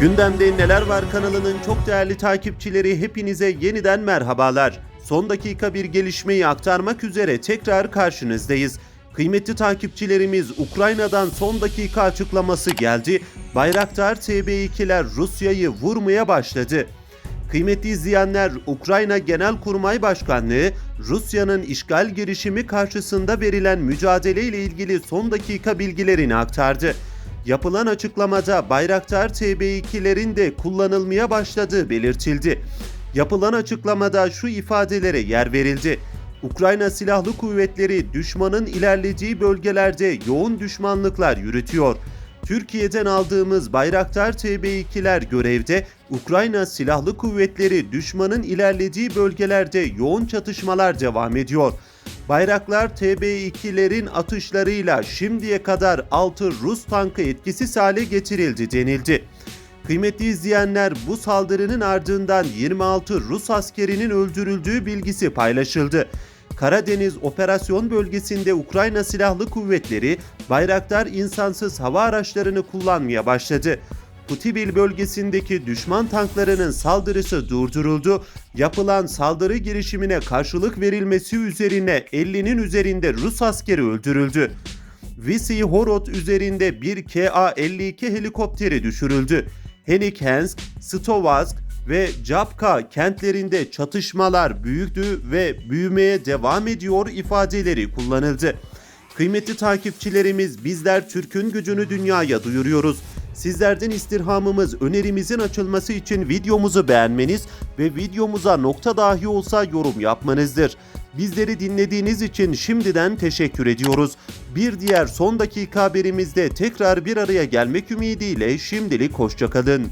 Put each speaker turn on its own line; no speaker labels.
Gündemde Neler Var kanalının çok değerli takipçileri hepinize yeniden merhabalar. Son dakika bir gelişmeyi aktarmak üzere tekrar karşınızdayız. Kıymetli takipçilerimiz Ukrayna'dan son dakika açıklaması geldi. Bayraktar TB2'ler Rusya'yı vurmaya başladı. Kıymetli izleyenler, Ukrayna Genelkurmay Başkanlığı, Rusya'nın işgal girişimi karşısında verilen mücadele ile ilgili son dakika bilgilerini aktardı. Yapılan açıklamada Bayraktar TB2'lerin de kullanılmaya başladığı belirtildi. Yapılan açıklamada şu ifadelere yer verildi. Ukrayna Silahlı Kuvvetleri düşmanın ilerlediği bölgelerde yoğun düşmanlıklar yürütüyor. Türkiye'den aldığımız Bayraktar TB2'ler görevde, Ukrayna Silahlı Kuvvetleri düşmanın ilerlediği bölgelerde yoğun çatışmalar devam ediyor. Bayraklar TB2'lerin atışlarıyla şimdiye kadar 6 Rus tankı etkisiz hale getirildi denildi. Kıymetli izleyenler bu saldırının ardından 26 Rus askerinin öldürüldüğü bilgisi paylaşıldı. Karadeniz Operasyon Bölgesi'nde Ukrayna Silahlı Kuvvetleri Bayraktar insansız hava araçlarını kullanmaya başladı. Kutibil bölgesindeki düşman tanklarının saldırısı durduruldu. Yapılan saldırı girişimine karşılık verilmesi üzerine 50'nin üzerinde Rus askeri öldürüldü. Visi Horod üzerinde bir KA-52 helikopteri düşürüldü. Henikhensk, Stovask ve Capka kentlerinde çatışmalar büyüdü ve büyümeye devam ediyor ifadeleri kullanıldı. Kıymetli takipçilerimiz bizler Türk'ün gücünü dünyaya duyuruyoruz. Sizlerden istirhamımız önerimizin açılması için videomuzu beğenmeniz ve videomuza nokta dahi olsa yorum yapmanızdır. Bizleri dinlediğiniz için şimdiden teşekkür ediyoruz. Bir diğer son dakika haberimizde tekrar bir araya gelmek ümidiyle şimdilik hoşçakalın.